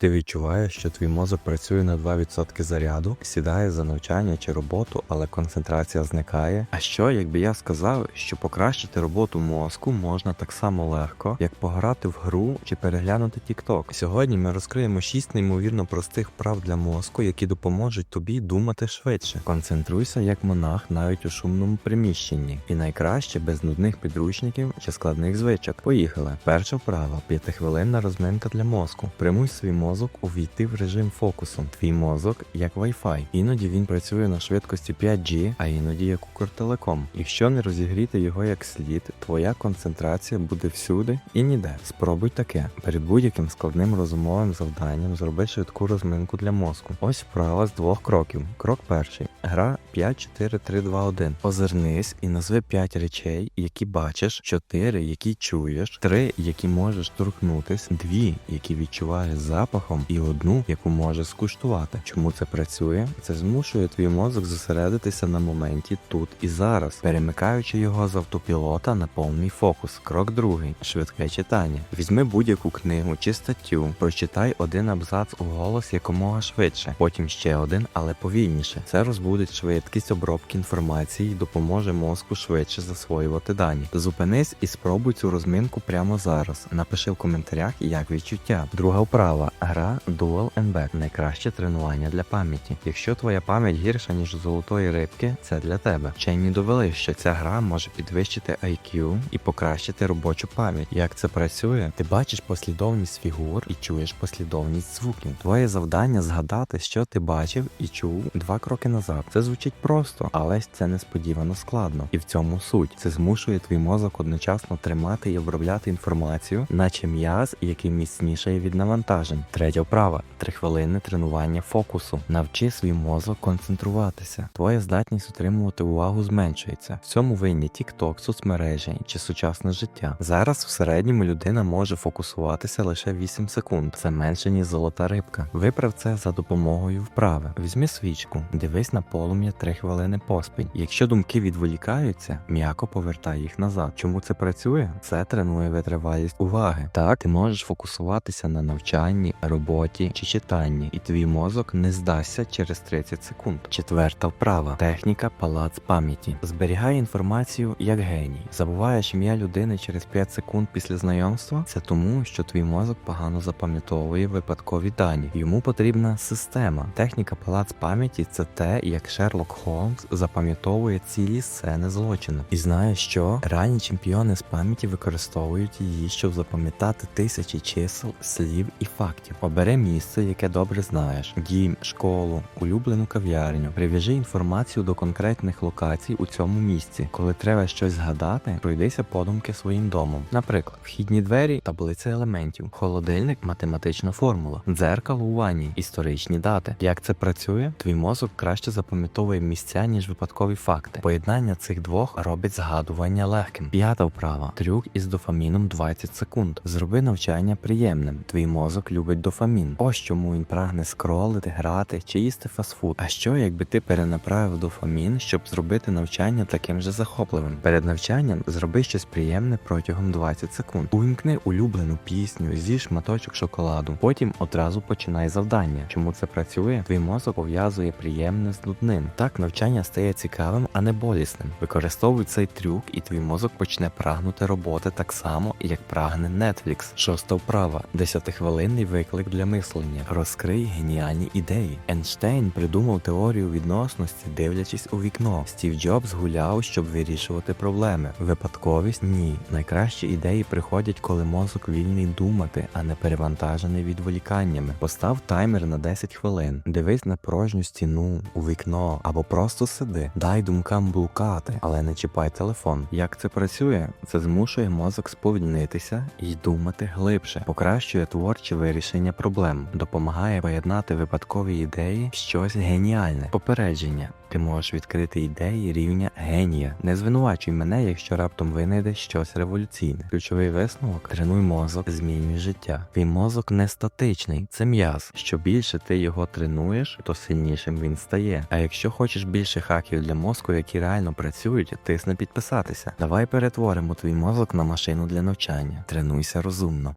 Ти відчуваєш, що твій мозок працює на 2% заряду, сідає за навчання чи роботу, але концентрація зникає. А що, якби я сказав, що покращити роботу мозку можна так само легко, як пограти в гру чи переглянути TikTok? Сьогодні ми розкриємо 6 неймовірно простих прав для мозку, які допоможуть тобі думати швидше. Концентруйся як монах навіть у шумному приміщенні, і найкраще без нудних підручників чи складних звичок. Поїхали. Перше вправо п'ятихвилинна розминка для мозку. Примуй свій мозок увійти в режим фокусу. Твій мозок як Wi-Fi. Іноді він працює на швидкості 5G, а іноді як Укртелеком. Якщо не розігріти його як слід, твоя концентрація буде всюди і ніде. Спробуй таке. Перед будь-яким складним розумовим завданням зроби швидку розминку для мозку. Ось вправа з двох кроків. Крок перший. Гра 5, 4, 3, 2, 1. Озирнись і назви 5 речей, які бачиш, 4, які чуєш, 3, які можеш торкнутись, 2, які відчуваєш запахом, і одну, яку можеш скуштувати. Чому це працює? Це змушує твій мозок зосередитися на моменті тут і зараз, перемикаючи його з автопілота на повний фокус. Крок другий швидке читання. Візьми будь-яку книгу чи статтю, прочитай один абзац у голос якомога швидше, потім ще один, але повільніше. Це розбудить швидкість обробки інформації і допоможе мозку швидше засвоювати дані. Зупинись і спробуй цю розминку прямо зараз. Напиши в коментарях, як відчуття. Друга вправа гра Dual Back. найкраще тренування для пам'яті. Якщо твоя пам'ять гірша ніж золотої рибки, це для тебе. Вчені довели, що ця гра може підвищити IQ і покращити робочу пам'ять. Як це працює? Ти бачиш послідовність фігур і чуєш послідовність звуків. Твоє завдання згадати, що ти бачив і чув два кроки назад. Це звучить просто, але це несподівано складно. І в цьому суть. Це змушує твій мозок одночасно тримати і обробляти інформацію, наче м'яз, який міцнішає від навантажень. Третя вправа трихвилинне тренування фокусу. Навчи свій мозок концентруватися. Твоя здатність утримувати увагу зменшується. В цьому винні TikTok, соцмережі чи сучасне життя. Зараз в середньому людина може фокусуватися лише 8 секунд. Це менше ніж золота рибка. Виправ це за допомогою вправи. Візьми свічку, дивись на полум'я 3 хвилини поспіль. Якщо думки відволікаються, м'яко повертай їх назад. Чому це працює? Це тренує витривалість уваги. Так, ти можеш фокусуватися на навчанні, роботі чи читанні, і твій мозок не здасться через 30 секунд. Четверта вправа техніка палац пам'яті. Зберігай інформацію як геній. Забуваєш ім'я людини через 5 секунд після знайомства. Це тому, що твій мозок погано запам'ятовує випадкові дані. Йому потрібна система. Техніка палац пам'яті це те, як Шерлок Холмс запам'ятовує цілі сцени злочину. І знаєш що? Реальні чемпіони з пам'яті використовують її, щоб запам'ятати тисячі чисел, слів і фактів. Обери місце, яке добре знаєш: дім, школу, улюблену кав'ярню. Прив'яжи інформацію до конкретних локацій у цьому місці. Коли треба щось згадати, пройдися подумки своїм домом. Наприклад, вхідні двері, таблиця елементів, холодильник, математична формула, дзеркало у ванні, історичні дати. Як це працює? Твій мозок краще запам'ятовує місця, ніж випадкові факти. Поєднання цих двох робить згадування легким. П'ята вправа. Трюк із дофаміном 20 секунд. Зроби навчання приємним. Твій мозок любить дофамін. Ось чому він прагне скролити, грати чи їсти фастфуд. А що, якби ти перенаправив дофамін, щоб зробити навчання таким же захопливим? Перед навчанням зроби щось приємне протягом 20 секунд. Увімкни улюблену пісню, з'їж шматочок шоколаду. Потім одразу починай завдання. Чому це працює? Твій мозок пов'язує приємне з нудним. Так навчання стає цікавим, а не болісним. Використовуй цей трюк, і твій мозок почне прагнути роботи так само, як прагне Netflix. Шоста вправа. Десятихвилинний виклик для мислення. Розкрий геніальні ідеї. Ейнштейн придумав теорію відносності, дивлячись у вікно. Стів Джобс гуляв, щоб вирішувати проблеми. Випадковість ні. Найкращі ідеї приходять, коли мозок вільний думати, а не перевантажений відволіканнями. Постав таймер на 10 хвилин. Дивись на порожню стіну, у вікно або просто сиди. Дай думкам блукати, але не чіпай телефон. Як це працює? Це змушує мозок сповільнитися і думати глибше, покращує творче вирішення проблем, допомагає поєднати випадкові ідеї в щось геніальне. Попередження. Ти можеш відкрити ідеї рівня генія. Не звинувачуй мене, якщо раптом винайдеш щось революційне. Ключовий висновок тренуй мозок, змінюй життя. Твій мозок не статичний, це м'яз. Що більше ти його тренуєш, то сильнішим він стає. А якщо хочеш більше хаків для мозку, які реально працюють, тисни підписатися. Давай перетворимо твій мозок на машину для навчання. Тренуйся розумно.